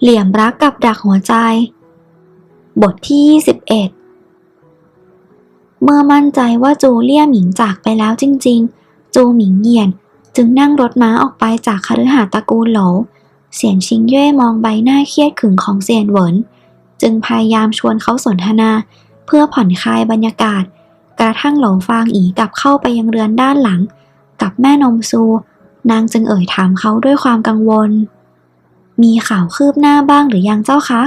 เหลี่ยมรักกับดักหัวใจ บทที่ 21 เมื่อมั่นใจว่าจูเลี่ยหมิงจากไปแล้วจริง ๆ จูหมิงเหยียนจึงนั่งรถม้าออกไปจากคฤหาสน์ตระกูลโหล เสียนชิงเย่มองใบหน้าเครียดขึงของเซียนเหวินจึงพยายามชวนเขาสนทนา เพื่อผ่อนคลายบรรยากาศ กระทั่งหลฟางอีกลับเข้าไปยังเรือนด้านหลัง กับแม่นมซู นางจึงเอ่ยถามเขาด้วยความกังวล มีข่าวคืบหน้าบ้างหรือยังเจ้าคะ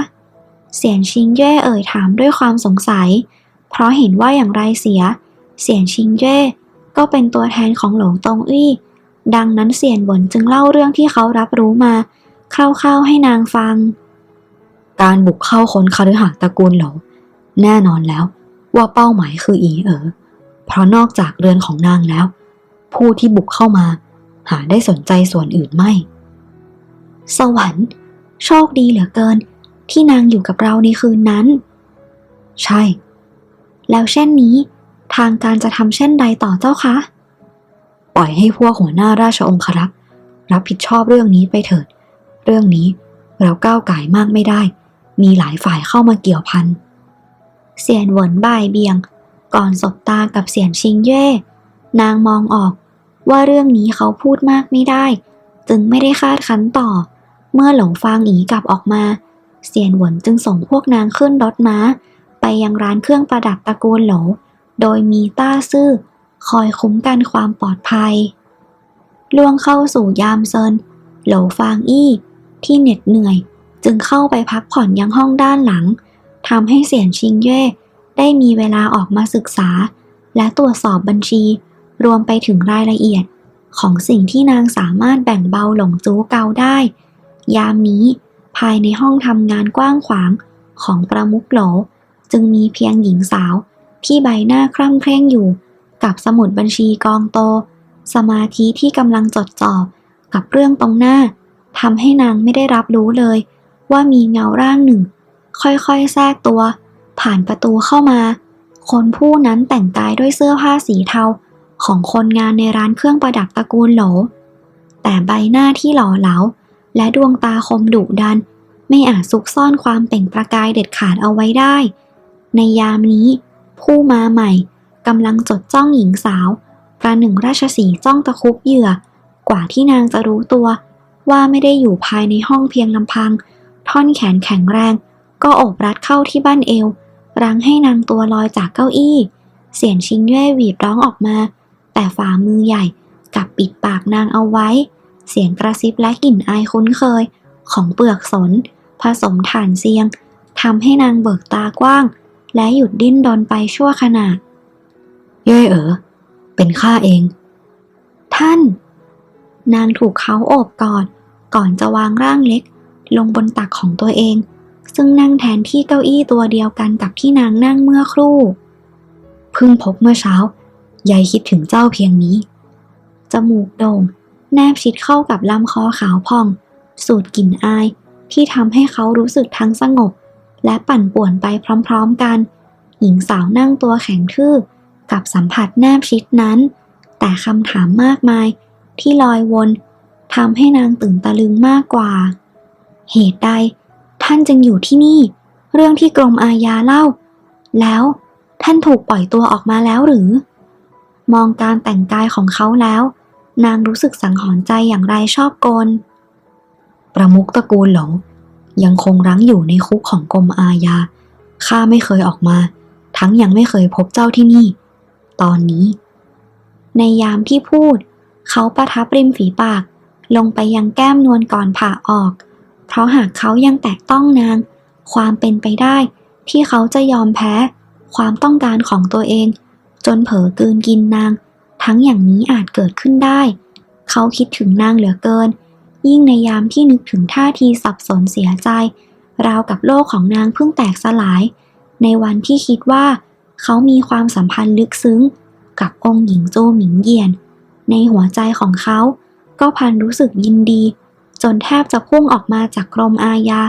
เสียนชิงเย่เอ่ยถามด้วยความสงสัย เพราะเห็นว่าอย่างไรเสีย เสียนชิงเย่ก็เป็นตัวแทนของหลงตงอี้ดังนั้นเสียนเหวินจึงเล่าเรื่องที่เขารับรู้มาคร่าวๆให้นางฟัง การบุกเข้าค้นคฤหาสน์ตระกูลหลแน่นอนแล้ว ว่าเป้าหมายคืออีเอ๋อเพราะนอกจากเรือนของนางแล้ว ผู้ที่บุกเข้ามา หาได้สนใจส่วนอื่นไม่ สวรรค์ โชคดีเหลือเกิน ที่นางอยู่กับเราในคืนนั้น ใช่ แล้วเช่นนี้ ทางการจะทำเช่นใดต่อเจ้าคะ ปล่อยให้พวกหัวหน้าราชองครักษ์รับผิดชอบเรื่องนี้ไปเถิด เรื่องนี้เราก้าวไก่มากไม่ได้ มีหลายฝ่ายเข้ามาเกี่ยวพันเสียนเหวินบ่ายเบียง ก่อนสบตากับเสียนชิงเย่ นางมองออกว่าเรื่องนี้เขาพูดมากไม่ได้ จึงไม่ได้คาดคั้นต่อ เมื่อหลงฟางอีกลับออกมาเสียนหวนจึงส่งพวกนางขึ้นรถม้า ไปยังร้านเครื่องประดับตระกูลโหล โดยมีต้าซื่อ คอยคุ้มกันความปลอดภัย ล่วงเข้าสู่ยามเซินโหลฟางอี้ ที่เหน็ดเหนื่อย จึงเข้าไปพักผ่อนยังห้องด้านหลังทำให้เสียนชิงเย่ได้มีเวลาออกมาศึกษา และตรวจสอบบัญชี รวมไปถึงรายละเอียด ของสิ่งที่นางสามารถแบ่งเบาหลงจูเกาได้ ยามนี้ภายในห้องทำงานกว้างขวางของประมุกโหล จึงมีเพียงหญิงสาวที่ใบหน้าคร่ำเคร่งอยู่ กับสมุดบัญชีกองโต สมาธิที่กำลังจดจ่อกับเรื่องตรงหน้าทำให้นางไม่ได้รับรู้เลย ว่ามีเงาร่างหนึ่ง ค่อยๆแทรกตัว ผ่านประตูเข้ามา คนผู้นั้นแต่งกายด้วยเสื้อผ้าสีเทาของคนงานในร้านเครื่องประดับตระกูลโหล แต่ใบหน้าที่หล่อเหลา และดวงตาคมดุดัน ไม่อาจซุกซ่อนความเปล่งประกายเด็ดขาดเอาไว้ได้ ในยามนี้ ผู้มาใหม่กำลังจดจ้องหญิงสาว ประหนึ่งราชสีจ้องตะคุบเหยื่อ กว่าที่นางจะรู้ตัว ว่าไม่ได้อยู่ภายในห้องเพียงลำพัง ท่อนแขนแข็งแรง ก็โอบรัดเข้าที่บ้านเอวรั้งให้นางตัวลอยจากเก้าอี้ เสียนชิงเย่หวีดร้องออกมา แต่ฝ่ามือใหญ่กับปิดปากนางเอาไว้ เสียงกระซิบและกลิ่นอายคุ้นเคย ของเปลือกสน ผสมถ่านเซียงทำให้นางเบิกตากว้าง และหยุดดิ้นรนไปชั่วขณะ เย่เอ๋อเป็นข้าเอง ท่าน นางถูกเขาโอบกอดก่อนจะวางร่างเล็ก ลงบนตักของตัวเอง ซึ่งนั่งแทนที่เก้าอี้ตัวเดียวกันกับที่นางนั่งเมื่อครู่เพิ่งพบเมื่อเช้ายายคิดถึงเจ้าเพียงนี้ จมูกโด่ง แนบชิดเข้ากับลำคอขาวพอง สูดกลิ่นอาย ที่ทำให้เขารู้สึกทั้งสงบ และปั่นป่วนไปพร้อมๆกัน หญิงสาวนั่งตัวแข็งทื่อ กับสัมผัสแนบชิดนั้น แต่คำถามมากมาย ที่ลอยวนทำให้นางตื่นตะลึงมากกว่า เหตุใด ท่านจึงอยู่ที่นี่ เรื่องที่กรมอาญาเล่า แล้วท่านถูกปล่อยตัวออกมาแล้วหรือ มองการแต่งกายของเขาแล้ว นางรู้สึกสังหรณ์ใจอย่างไรชอบกล ประมุกตระกูลหลง ยังคงรั้งอยู่ในคุกของกรมอาญา ข้าไม่เคยออกมา ทั้งยังไม่เคยพบเจ้าที่นี่ ตอนนี้ ในยามที่พูด เขาประทับริมฝีปาก ลงไปยังแก้มนวลก่อนผ่าออก เพราะหากเขายังแตะต้องนาง ความเป็นไปได้ ที่เขาจะยอมแพ้ ความต้องการของตัวเอง จนเผลอกลืนกินนาง ทั้งอย่างนี้อาจเกิดขึ้นได้ เขาคิดถึงนางเหลือเกิน ยิ่งในยามที่นึกถึงท่าทีสับสนเสียใจ ราวกับโลกของนางเพิ่งแตกสลาย ในวันที่คิดว่าเขามีความสัมพันธ์ลึกซึ้ง กับองค์หญิงโจหมิงเยียน ในหัวใจของเขา ก็พันรู้สึกยินดี จนแทบจะพุ่งออกมาจากกรมอาญา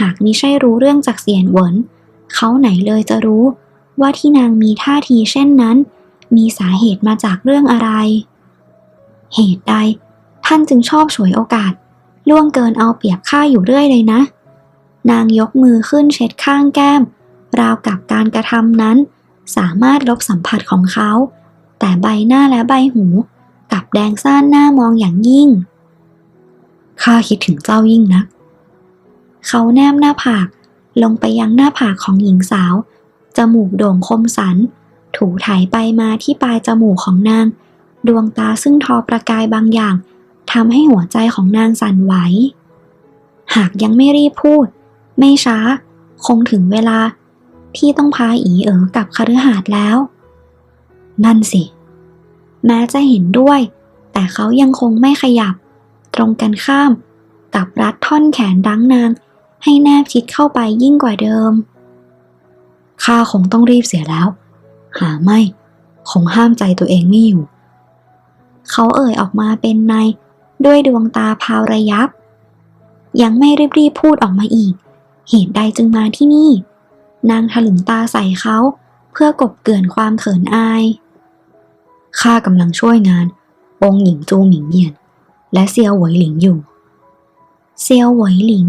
หากมิใช่รู้เรื่องจากเสียนเหวินเขาไหนเลยจะรู้ ว่าที่นางมีท่าทีเช่นนั้น มีสาเหตุมาจากเรื่องอะไร เหตุใดท่านจึงชอบฉวยโอกาส ล่วงเกินเอาเปรียบข้าอยู่เรื่อยเลยนะ นางยกมือขึ้นเช็ดข้างแก้ม ราวกับการกระทำนั้น สามารถลบสัมผัสของเขา แต่ใบหน้าและใบหูกลับแดงซ่านหน้ามองอย่างยิ่ง ข้าคิดถึงเจ้ายิ่งนัก เขาแนมหน้าผากลงไปยังหน้าผากของหญิงสาว จมูกโด่งคมสัน ถูไถไปมาที่ปลายจมูกของนาง ดวงตาซึ่งทอประกายบางอย่างทำให้หัวใจของนางสั่นไหว หากยังไม่รีบพูด ไม่ช้า คงถึงเวลาที่ต้องพาอีเอ๋อกับคฤหาสน์แล้ว นั่นสิ แม้จะเห็นด้วย แต่เขายังคงไม่ขยับ ตรงกันข้าม กับรัดท่อนแขนดังนาง ให้แนบชิดเข้าไปยิ่งกว่าเดิมข้าคงต้องรีบเสียแล้ว หาไม่ คงห้ามใจตัวเองไม่อยู่ เขาเอ่ยออกมาเป็นใน ด้วยดวงตาพาวระยับ ยังไม่รีบๆพูดออกมาอีก เหตุใดจึงมาที่นี่ นางถลึงตาใส่เขาเพื่อกบเกลื่อนความเขินอายข้ากำลังช่วยงาน องหญิงจูหมิงเยียน และเซียวหวยหลิงอยู่ เซียวหวยหลิง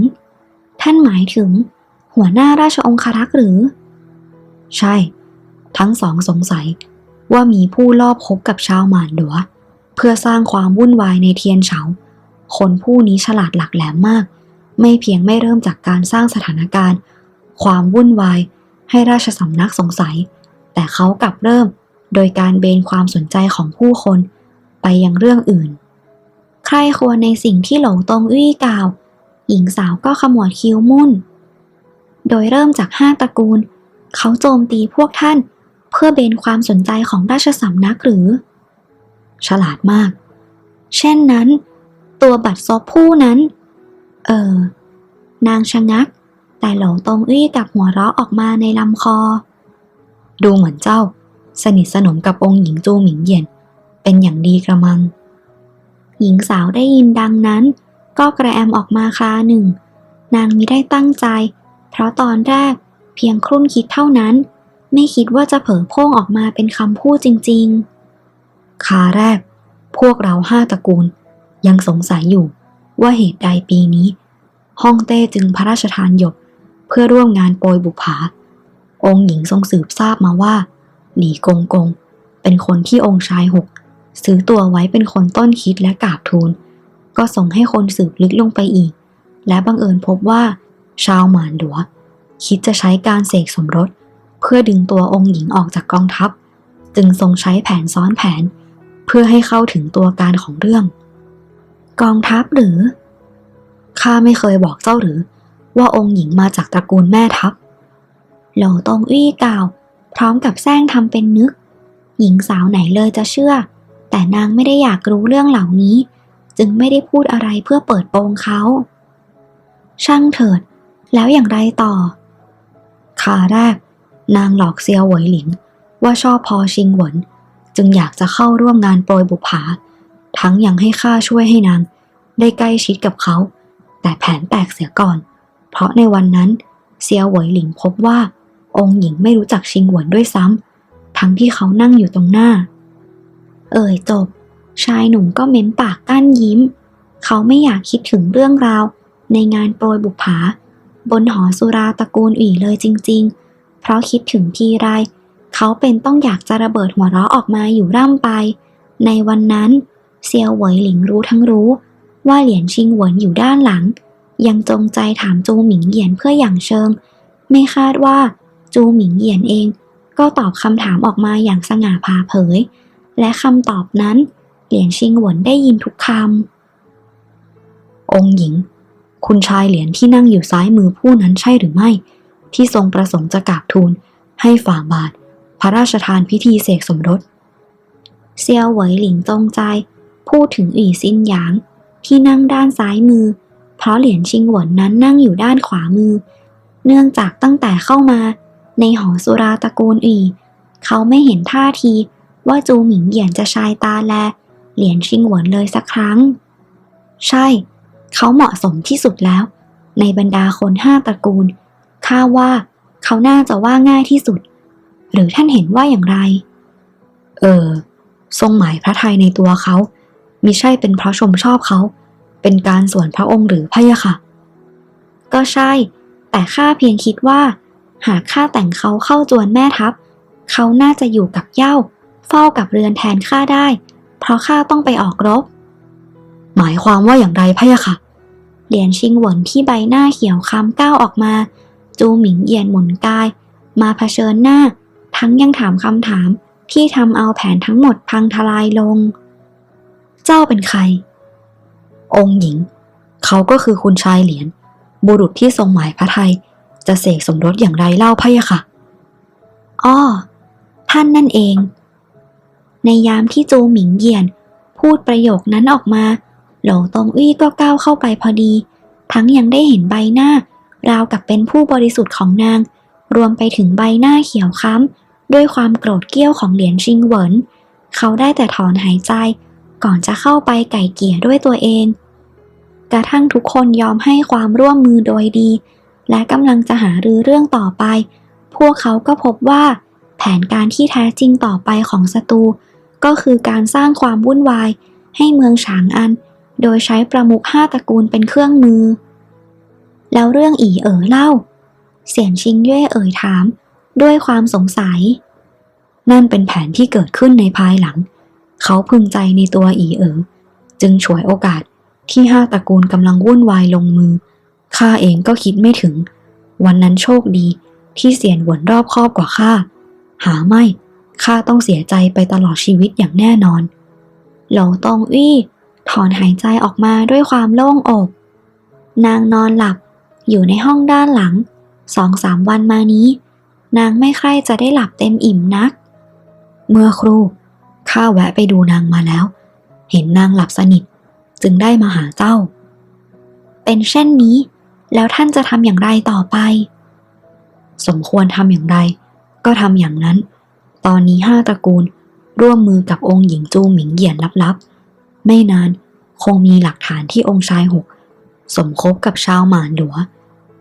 ท่านหมายถึง หัวหน้าราชองครักษ์หรือ ใช่ ทั้งสองสงสัยว่ามีผู้ลอบคบกับชาวหมานดัว เพื่อสร้างความวุ่นวายในเทียนเฉา คนผู้นี้ฉลาดหลักแหลมมาก ไม่เพียงไม่เริ่มจากการสร้างสถานการณ์ ความวุ่นวายให้ราชสำนักสงสัย แต่เขากลับเริ่มโดยการเบนความสนใจของผู้คน ไปยังเรื่องอื่น ใครควรในสิ่งที่หลงตรงอื้อกล่าว หญิงสาวก็ขมวดคิ้วมุ่น โดยเริ่มจากห้าตระกูล เขาโจมตีพวกท่าน เพื่อเบนความสนใจของราชสำนักหรือ ฉลาดมาก เช่นนั้น ตัวบัตรซบผู้นั้น เออ นางชะงัก แต่หลงตรงอื้กับหัวเราะออกมาในลำคอ ดูเหมือนเจ้า สนิทสนมกับองค์หญิงจูหมิงเยียนเป็นอย่างดีกระมัง หญิงสาวได้ยินดังนั้น ก็กระแอมออกมาคราหนึ่ง นางมิได้ตั้งใจ เพราะตอนแรกเพียงครุ่นคิดเท่านั้น ไม่คิดว่าจะเผลอโพ่งออกมาเป็นคำพูดจริงๆคาแรก พวกเราห้าตระกูล ยังสงสัยอยู่ว่าเหตุใดปีนี้ฮ่องเต้จึงพระราชทานหยกเพื่อร่วมงานโปรยบุปผาองค์หญิงทรงสืบทราบมาว่า หลี่กงกง เป็นคนที่องค์ชายหกซื้อตัวไว้เป็นคนต้นคิดและกราบทูล ก็ส่งให้คนสืบลึกลงไปอีก และบังเอิญพบว่า ชาวหมานหลัว คิดจะใช้การเสกสมรส เพื่อดึงตัวองค์หญิงออกจากกองทัพ จึงทรงใช้แผนซ้อนแผน เพื่อให้เข้าถึงตัวการของเรื่อง กองทัพหรือข้าไม่เคยบอกเจ้าหรือ ว่าองค์หญิงมาจากตระกูลแม่ทัพโหลตงอี้กล่าว พร้อมกับแซงทำเป็นนึก หญิงสาวไหนเลยจะเชื่อ แต่นางไม่ได้อยากรู้เรื่องเหล่านี้ จึงไม่ได้พูดอะไรเพื่อเปิดโปงเขาช่างเถิด แล้วอย่างไรต่อคาแรก นางหลอกเซียวเหวยหลิง ว่าชอบพอชิงหวน จึงอยากจะเข้าร่วมงานโปรยบุผา ทั้งยังให้ข้าช่วยให้นาง ได้ใกล้ชิดกับเขา แต่แผนแตกเสียก่อน เพราะในวันนั้นเซียวเหวยหลิงพบว่า องค์หญิงไม่รู้จักชิงหวนด้วยซ้ำทั้งที่เขานั่งอยู่ตรงหน้า เอ่ยจบ ชายหนุ่มก็เม้มปากกั้นยิ้ม เขาไม่อยากคิดถึงเรื่องราว ในงานโปรยบุผา บนหอสุราตระกูล ủy เลยจริง ๆ เพราะคิดถึงทีไร เขาเป็นต้องอยากจะระเบิดหัวเราะออกมาอยู่ร่ำไป ในวันนั้น เซียวเหวยหลิงรู้ทั้งรู้ ว่าเหรียญชิงหวนอยู่ด้านหลัง ยังจงใจถามจูหมิงเหยียนเพื่ออย่างเชิง ไม่คาดว่า จูหมิงเหยียนเอง ก็ตอบคำถามออกมาอย่างสง่าผ่าเผย และคำตอบนั้นเหรียญชิงหวนได้ยินทุกคำองค์หญิง คุณชายเหรียญที่นั่งอยู่ซ้ายมือผู้นั้นใช่หรือไม่ ที่ทรงประสงค์จะกราบทูลให้ฝ่าบาท พระราชทานพิธีเสกสมรสเซียวเหวยหลิงจงใจ พูดถึงอีซินหยาง ที่นั่งด้านซ้ายมือ เพราะเหรียญชิงหวนนั้นนั่งอยู่ด้านขวามือ เนื่องจากตั้งแต่เข้ามา ในหอสุราตระกูลอีเขาไม่เห็นท่าทีว่าจูหมิงเหยียนจะชายตาแล เหรียญชิงหวนเลยสักครั้ง ใช่ เขาเหมาะสมที่สุดแล้ว ในบรรดาคนห้าตระกูล ข้าว่าเขาน่าจะว่าง่ายที่สุด หรือท่านเห็นว่าอย่างไร เออ ทรงหมายพระทัยในตัวเขามิใช่เป็นเพราะชมชอบเขา เป็นการส่วนพระองค์หรือพะยะค่ะ ก็ใช่ แต่ข้าเพียงคิดว่า หากข้าแต่งเขาเข้าจวนแม่ทัพ เขาน่าจะอยู่กับเย้าเฝ้ากับเรือนแทนข้าได้ เพราะข้าต้องไปออกรบ หมายความว่าอย่างไรพะยะค่ะ เหรียญชิงเหวินที่ใบหน้าเขียวคล้ำก้าวออกมา จูหมิงเอียนหมุนกาย มาเผชิญหน้า ทั้งยังถามคำถามที่ทำเอาแผนทั้งหมดพังทลายลง เจ้าเป็นใคร องค์หญิง เขาก็คือคุณชายเหรียญบุรุษที่ทรงหมายพระไทย จะเสกสมรสอย่างไรเล่าพะยะค่ะ อ้อ ท่านนั่นเอง ในยามที่จูหมิงเยียน พูดประโยคนั้นออกมาโหลตงอี้ก็ก้าวเข้าไปพอดี ทั้งยังได้เห็นใบหน้า ราวกับเป็นผู้บริสุทธิ์ของนาง รวมไปถึงใบหน้าเขียวค้ำด้วยความโกรธเกี้ยวของเหรียญชิงเหวิน เขาได้แต่ถอนหายใจ ก่อนจะเข้าไปไก่เกี่ยด้วยตัวเอง กระทั่งทุกคนยอมให้ความร่วมมือโดยดี และกำลังจะหารือเรื่องต่อไป พวกเขาก็พบว่า แผนการที่แท้จริงต่อไปของศัตรูก็คือการสร้างความวุ่นวายให้เมืองฉางอัน โดยใช้ประมุขห้าตระกูลเป็นเครื่องมือ แล้วเรื่องอีเอ๋อเล่า เสียนชิงเย่เอ่ยถาม ด้วยความสงสัย นั่นเป็นแผนที่เกิดขึ้นในภายหลัง เขาพึงใจในตัวอีเอ๋อจึงฉวยโอกาสที่ห้าตระกูลกำลังวุ่นวายลงมือข้าเองก็คิดไม่ถึง วันนั้นโชคดีที่เสียนหวนรอบคอบกว่าข้าหาไม่ข้าต้องเสียใจไปตลอดชีวิตอย่างแน่นอนโหลตงอี้ถอนหายใจออกมาด้วยความโล่งอก นางนอนหลับ อยู่ในห้องด้านหลังสองสามวันมานี้ นางไม่ใคร่จะได้หลับเต็มอิ่มนัก เมื่อครู่ข้าแวะไปดูนางมาแล้ว เห็นนางหลับสนิทจึงได้มาหาเจ้า เป็นเช่นนี้ แล้วท่านจะทำอย่างไรต่อไป สมควรทำอย่างไร ก็ทำอย่างนั้น ตอนนี้ห้าตระกูลร่วมมือกับองค์หญิงจูหมิงเหยียนลับๆ ไม่นานคงมีหลักฐานที่องค์ชายหก สมคบกับชาวหมานหลัว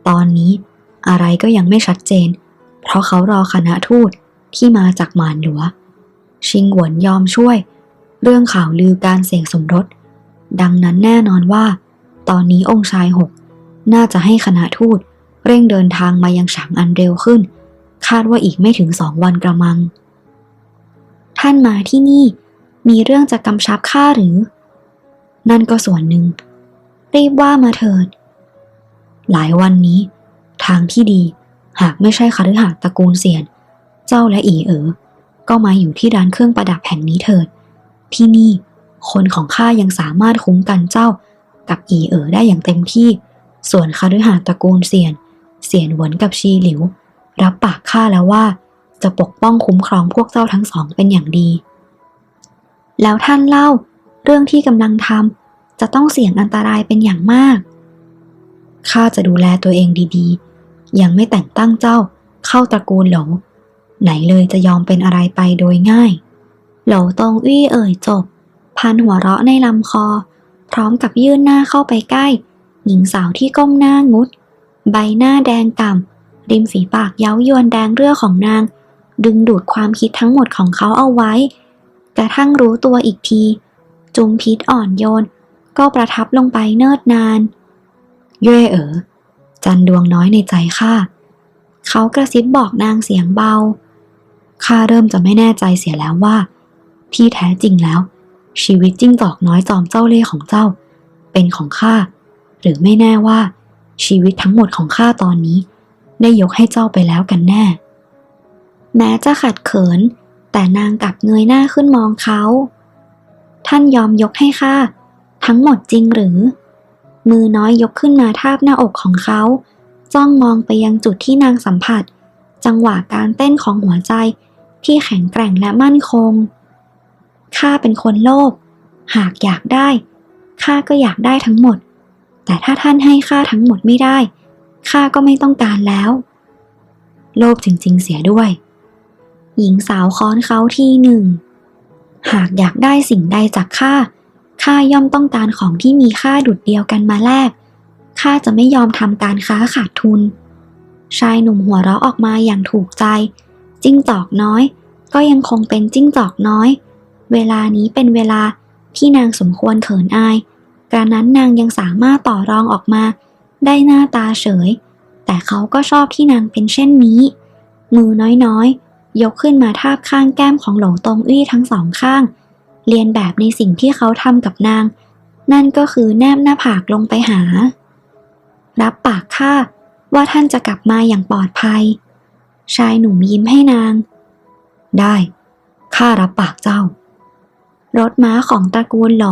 ตอนนี้อะไรก็ยังไม่ชัดเจน เพราะเขารอคณะทูตที่มาจากหมานหลัวชิงหวนยอมช่วย เรื่องข่าวลือการเสกสมรส ดังนั้นแน่นอนว่า ตอนนี้องค์ชายหกน่าจะให้คณะทูตเร่งเดินทางมายังฉางอันเร็วขึ้น คาดว่าอีกไม่ถึงสองวันกระมัง ท่านมาที่นี่มีเรื่องจะกำชับข้าหรือ นั่นก็ส่วนหนึ่ง รีบว่ามาเถิด หลายวันนี้ ทางที่ดีหากไม่ใช่คฤหาสน์ตระกูลเสียน เจ้าและอีเอ๋อก็มาอยู่ที่ร้านเครื่องประดับแห่งนี้เถิด ที่นี่คนของข้ายังสามารถคุ้มกันเจ้า กับอีเอ๋อได้อย่างเต็มที่ ส่วนคฤหาสน์ตระกูลเสียน เสียนหวนกับชีหลิว รับปากข้าแล้วว่า จะปกป้องคุ้มครองพวกเจ้าทั้งสองเป็นอย่างดี แล้วท่านเล่าเรื่องที่กำลังทำจะต้องเสี่ยงอันตรายเป็นอย่างมาก ข้าจะดูแลตัวเองดีๆ ยังไม่แต่งตั้งเจ้าเข้าตระกูลโหลไหนเลยจะยอมเป็นอะไรไปโดยง่ายโหลตงอี้เอ่ยจบ พันหัวเราะในลำคอ พร้อมกับยื่นหน้าเข้าไปใกล้ หญิงสาวที่ก้มหน้างุด ใบหน้าแดงก่ำริมฝีปากเย้ายวนแดงเรื่อของนาง ดึงดูดความคิดทั้งหมดของเขาเอาไว้ กระทั่งรู้ตัวอีกที จุมพิษอ่อนโยน ก็ประทับลงไปเนิดนาน เย่เอ๋อจันดวงน้อยในใจข้าเขากระซิบบอกนางเสียงเบาข้าเริ่มจะไม่แน่ใจเสียแล้วว่า ที่แท้จริงแล้ว ชีวิตจิ้งจอกน้อยจอมเจ้าเล่ห์ของเจ้า เป็นของข้าหรือไม่แน่ว่า ชีวิตทั้งหมดของข้าตอนนี้ ได้ยกให้เจ้าไปแล้วกันแน่ แม้จะขัดเขิน แต่นางกลับเงยหน้าขึ้นมองเขา ท่านยอมยกให้ข้าทั้งหมดจริงหรือ มือน้อยยกขึ้นมาทาบหน้าอกของเขา จ้องมองไปยังจุดที่นางสัมผัส จังหวะการเต้นของหัวใจที่แข็งแกร่งและมั่นคง ข้าเป็นคนโลภ หากอยากได้ ข้าก็อยากได้ทั้งหมด แต่ถ้าท่านให้ข้าทั้งหมดไม่ได้ ข้าก็ไม่ต้องการแล้ว โลภจริงๆเสียด้วย หญิงสาวค้อนเขาที่หนึ่ง หากอยากได้สิ่งใดจากข้า ข้าย่อมต้องการของที่มีค่าดุดเดียวกันมาแลกข้าจะไม่ยอมทำการค้าขาดทุน ชายหนุ่มหัวเราะออกมาอย่างถูกใจ จิ้งจอกน้อย ก็ยังคงเป็นจิ้งจอกน้อย เวลานี้เป็นเวลาที่นางสมควรเขินอายกระนั้นนางยังสามารถต่อรองออกมา ได้หน้าตาเฉย แต่เขาก็ชอบที่นางเป็นเช่นนี้ มือน้อยๆยกขึ้นมาทาบข้างแก้มของหลงตงอี้ทั้งสองข้าง เรียนแบบในสิ่งที่เขาทำกับนาง นั่นก็คือแนบหน้าผากลงไปหา รับปากข้าว่าท่านจะกลับมาอย่างปลอดภัย ชายหนุ่มยิ้มให้นาง ได้ข้ารับปากเจ้า รถม้าของตระกูลโหล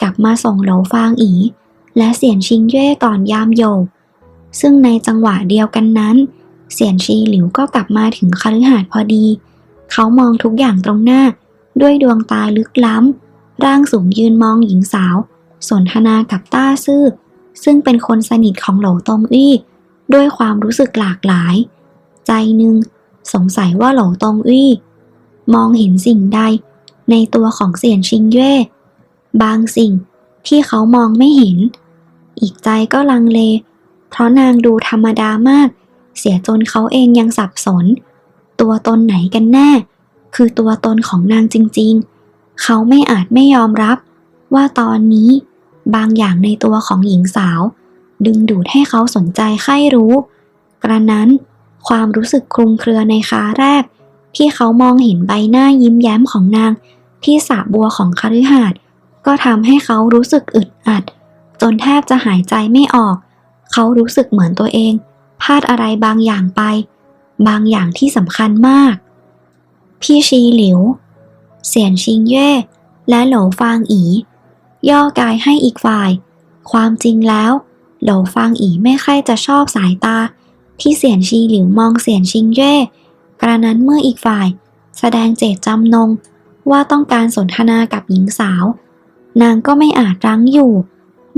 กลับมาส่งโหลฟางอี และเสียนชิงเย่ก่อนยามโยกซึ่งในจังหวะเดียวกันนั้น เสียนชีหลิวก็กลับมาถึงคฤหาสน์พอดี เขามองทุกอย่างตรงหน้า ด้วยดวงตาลึกล้ำ ร่างสูงยืนมองหญิงสาว สนทนากับต้าซื่อ ซึ่งเป็นคนสนิทของโหลตงอี้ ด้วยความรู้สึกหลากหลาย ใจหนึ่งสงสัยว่าโหลตงอี้ มองเห็นสิ่งใด ในตัวของเสียนชิงเย่บางสิ่งที่เขามองไม่เห็น อีกใจก็ลังเล เพราะนางดูธรรมดามาก เสียจนเขาเองยังสับสน ตัวตนไหนกันแน่ คือตัวตนของนางจริงๆ เขาไม่อาจไม่ยอมรับ ว่าตอนนี้บางอย่างในตัวของหญิงสาว ดึงดูดให้เขาสนใจใคร่รู้ กระนั้นความรู้สึกคลุมเครือในคาแรก ที่เขามองเห็นใบหน้ายิ้มแย้มของนาง ที่สระบัวของคฤหาสน์ก็ทำให้เขารู้สึกอึดอัด จนแทบจะหายใจไม่ออก เขารู้สึกเหมือนตัวเองพลาดอะไรบางอย่างไป บางอย่างที่สำคัญมาก พี่ชีหลิว เสียนชิงเย่และโหลฟางอี ย่อกายให้อีกฝ่าย ความจริงแล้ว โหลฟางอีไม่ค่อยจะชอบสายตา ที่เสียนชีหลิวมองเสียนชิงเย่กระนั้นเมื่ออีกฝ่าย แสดงเจตจำนง ว่าต้องการสนทนากับหญิงสาว นางก็ไม่อาจรั้งอยู่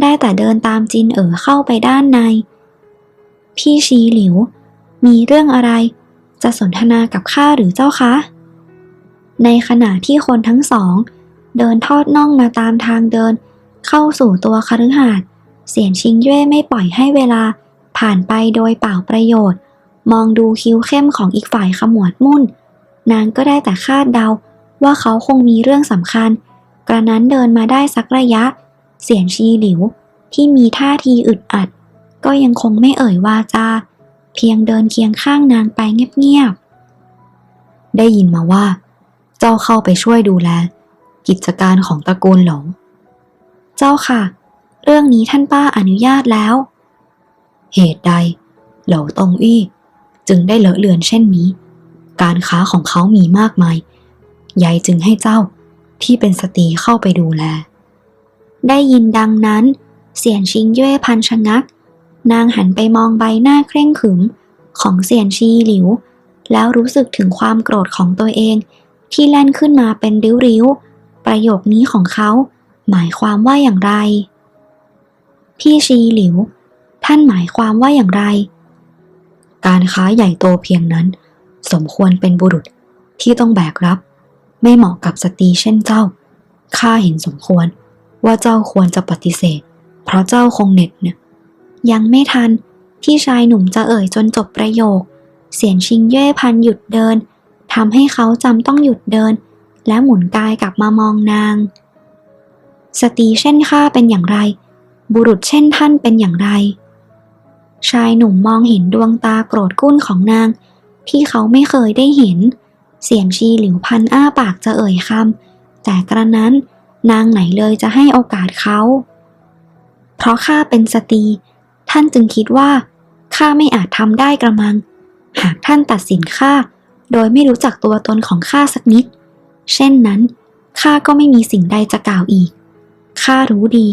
ได้แต่เดินตามจินเอ๋อเข้าไปด้านใน พี่ชีหลิว มีเรื่องอะไรจะสนทนากับข้าหรือเจ้าคะ ในขณะที่คนทั้งสอง เดินทอดน่องมาตามทางเดิน เข้าสู่ตัวคฤหาสน์เสียนชิงเย่ไม่ปล่อยให้เวลา ผ่านไปโดยเปล่าประโยชน์ มองดูคิ้วเข้มของอีกฝ่ายขมวดมุ่น นางก็ได้แต่คาดเดาว่าเขาคงมีเรื่องสำคัญ กระนั้นเดินมาได้สักระยะ เสียนชีหลิวที่มีท่าทีอึดอัด ก็ยังคงไม่เอ่ยวาจา เพียงเดินเคียงข้างนางไปเงียบๆ ได้ยินมาว่า เจ้าเข้าไปช่วยดูแล กิจการของตระกูลหลง เจ้าค่ะ เรื่องนี้ท่านป้าอนุญาตแล้ว เหตุใด เหลาตงอี้จึงได้เลอะเลือนเช่นนี้ การค้าของเขามีมากมาย ยายจึงให้เจ้าที่เป็นสตรีเข้าไปดูแล ได้ยินดังนั้น เสียนชิงเย่พันชะงัก นางหันไปมองใบหน้าเคร่งขรึมของเสียนชีหลิว แล้วรู้สึกถึงความโกรธของตัวเอง ที่แล่นขึ้นมาเป็นริ้วๆ ประโยคนี้ของเขา หมายความว่าอย่างไร พี่ชีหลิว ท่านหมายความว่าอย่างไร การค้าใหญ่โตเพียงนั้น สมควรเป็นบุรุษที่ต้องแบกรับ ไม่เหมาะกับสตรีเช่นเจ้า ข้าเห็นสมควรว่าเจ้าควรจะปฏิเสธ เพราะเจ้าคงเหน็ดเนี่ยยังไม่ทันที่ชายหนุ่มจะเอ่ยจนจบประโยค เสียนชิงเย่พันหยุดเดิน ทำให้เขาจำต้องหยุดเดิน และหมุนกายกลับมามองนาง สตรีเช่นข้าเป็นอย่างไร บุรุษเช่นท่านเป็นอย่างไร ชายหนุ่มมองเห็นดวงตาโกรธกุ้นของนาง ที่เขาไม่เคยได้เห็น เสียงชีหลิวพันอ้าปากจะเอ่ยคำแต่กระนั้นนางไหนเลยจะให้โอกาสเขา เพราะข้าเป็นสตรี ท่านจึงคิดว่าข้าไม่อาจทำได้กระมัง หากท่านตัดสินข้า โดยไม่รู้จักตัวตนของข้าสักนิด เช่นนั้นข้าก็ไม่มีสิ่งใดจะกล่าวอีก ข้ารู้ดี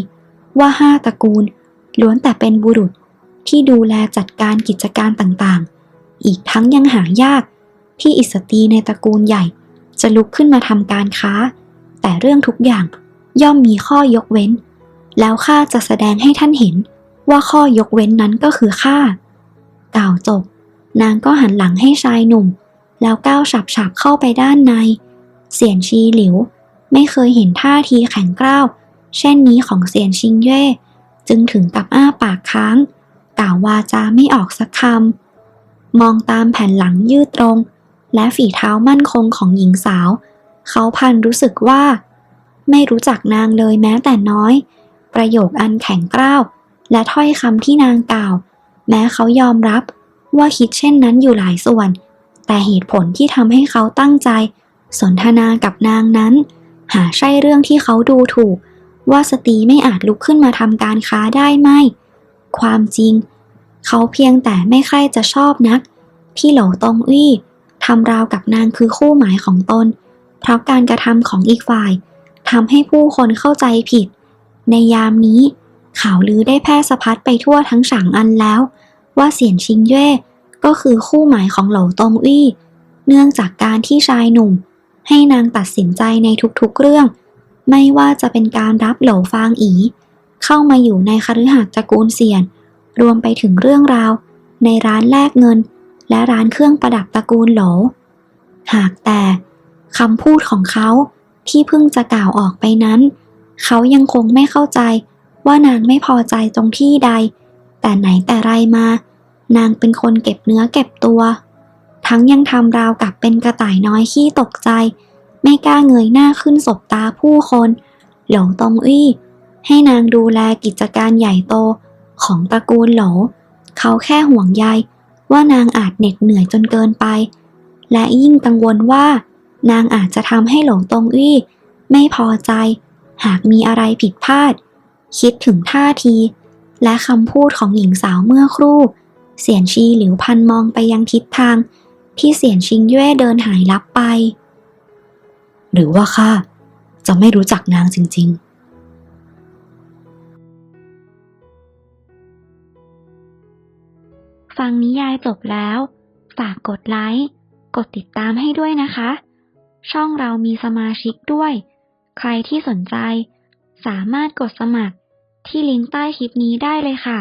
ว่าห้าตระกูลล้วนแต่เป็นบุรุษที่ดูแลจัดการกิจการต่างๆ อีกทั้งยังหายากที่อิสตรีในตระกูลใหญ่ จะลุกขึ้นมาทำการค้า แต่เรื่องทุกอย่างย่อมมีข้อยกเว้น แล้วข้าจะแสดงให้ท่านเห็นว่าข้อยกเว้นนั้นก็คือข้ากล่าวจบ นางก็หันหลังให้ชายหนุ่ม แล้วก้าวฉับๆเข้าไปด้านใน เสียนชีหลิว ไม่เคยเห็นท่าทีแข็งกร้าว เช่นนี้ของเสียนชิงเย่จึงถึงกับอ้าปากค้าง กล่าววาจาไม่ออกสักคำ มองตามแผ่นหลังยืดตรง และฝีเท้ามั่นคงของหญิงสาว เขาพันรู้สึกว่า ไม่รู้จักนางเลยแม้แต่น้อย ประโยคอันแข็งกร้าว และถ้อยคำที่นางกล่าว แม้เขายอมรับว่าคิดเช่นนั้นอยู่หลายส่วน แต่เหตุผลที่ทำให้เขาตั้งใจ สนทนากับนางนั้น หาใช่เรื่องที่เขาดูถูก ว่าสตรีไม่อาจลุกขึ้นมาทำการค้าได้ไหม ความจริง เขาเพียงแต่ไม่ใคร่จะชอบนัก ที่โหลตงอี้ทำราวกับนางคือคู่หมายของตน เพราะการกระทำของอีกฝ่ายทำให้ผู้คนเข้าใจผิด ในยามนี้ข่าวลือได้แพร่สะพัดไปทั่วทั้งฉางอันแล้ว ว่าเสียนชิงเย่ ก็คือคู่หมายของโหลตงอี้เนื่องจากการที่ชายหนุ่ม ให้นางตัดสินใจในทุกๆเรื่อง ไม่ว่าจะเป็นการรับโหลฟางอี เข้ามาอยู่ในคฤหาสน์ตระกูลเสียน รวมไปถึงเรื่องราว ในร้านแลกเงิน และร้านเครื่องประดับตระกูลโหลหากแต่คำพูดของเขาที่เพิ่งจะกล่าวออกไปนั้น เขายังคงไม่เข้าใจว่านางไม่พอใจตรงที่ใด แต่ไหนแต่ไรมา นางเป็นคนเก็บเนื้อเก็บตัว ทั้งยังทำราวกับเป็นกระต่ายน้อยขี้ตกใจ ไม่กล้าเงยหน้าขึ้นสบตาผู้คน หลงตงอี้ให้นางดูแลกิจการใหญ่โตของตระกูลหลเขาแค่ห่วงใยว่านางอาจเหน็ดเหนื่อยจนเกินไป และยิ่งกังวลว่า นางอาจจะทำให้หลงตงอี้ไม่พอใจ หากมีอะไรผิดพลาด คิดถึงท่าที และคำพูดของหญิงสาวเมื่อครู่ เสียนชีหลิวพันมองไปยังทิศทางที่เสียนชิงเย่เดินหายลับไป หรือว่าข้าจะไม่รู้จักนางจริง ๆฟังนิยายจบแล้ว ฝากกดไลค์ กดติดตามให้ด้วยนะคะ ช่องเรามีสมาชิกด้วย ใครที่สนใจ สามารถกดสมัครที่ลิงก์ใต้คลิปนี้ได้เลยค่ะ